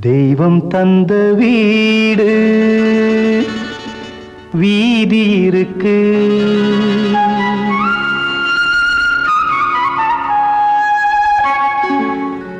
தெய்வம் தந்த வீடு வீதி இருக்கு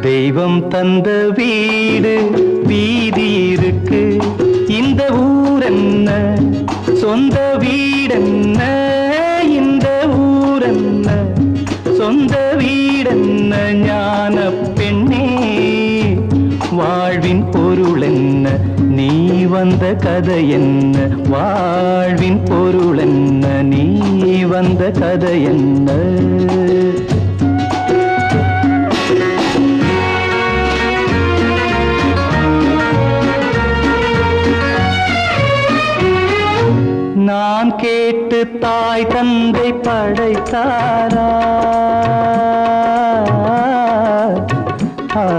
தெய்வம் தந்த வீடு வீதி இருக்கு இந்த ஊர் என்ன? சொந்த வந்த கதை என்ன? வாழ்வின் பொருள் என்ன? நீ வந்த கதை என்ன? நான் கேட்டு தாய் தந்தை படைத்தாரா? ஆ,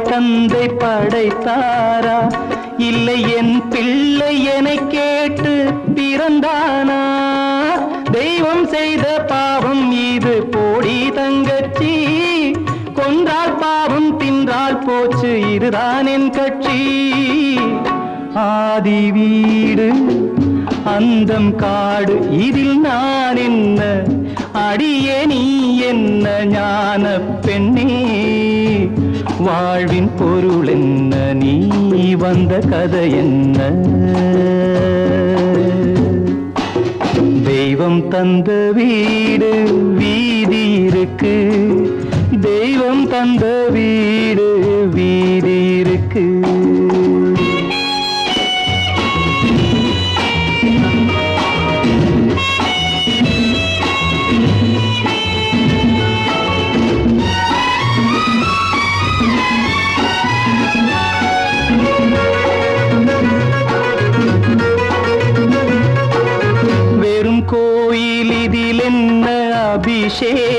தாய் தந்தை படைத்தாரா? இல்லை என் பிள்ளை என கேட்டு பிறந்தானா? தெய்வம் செய்த பாவம் இது போடி தங்கச்சி. கொன்றால் பாவம் தின்றால் போச்சு இதுதான் என் கட்சி. ஆதி வீடு அந்தம் காடு இதில் நான் என்ன? அடியே நீ என்ன? ஞான பெண்ணே. வாழ்வின் பொருள் என்ன? நீ வந்த கதை என்ன? தெய்வம் தந்த வீடு வீதி இருக்கு. தெய்வம் தந்த வீடு வீதி இருக்கு.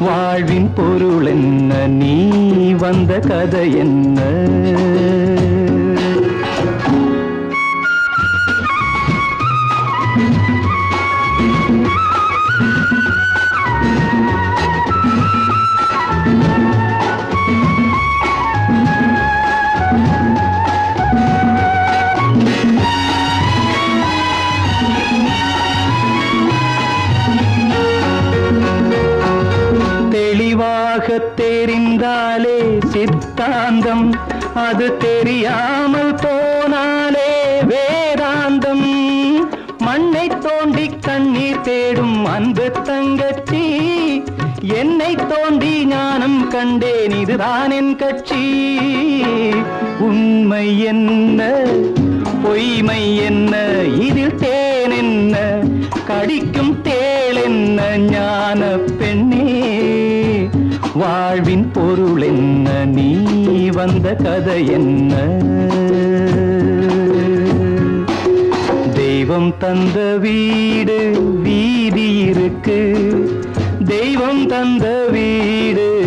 வாழ்வின் பொருள் என்ன? நீ வந்த கதை என்ன? தெரிந்தாலே சித்தாந்தம். அது தெரியாமல் போனாலே வேதாந்தம். மண்ணை தோண்டி கண்ணீர் தேடும் அன்பு தங்கச்சி. என்னை தோண்டி ஞானம் கண்டேன் இதுதான் என் கட்சி. உண்மை என்ன? பொய்மை என்ன? இதில் தேன் என்ன? கடிக்கும் தேள் என்ன? ஞான பெண்ணி. வாழ்வின் பொருள் என்ன? நீ வந்த கதை என்ன? தெய்வம் தந்த வீடு வீதி இருக்கு. தெய்வம் தந்த வீடு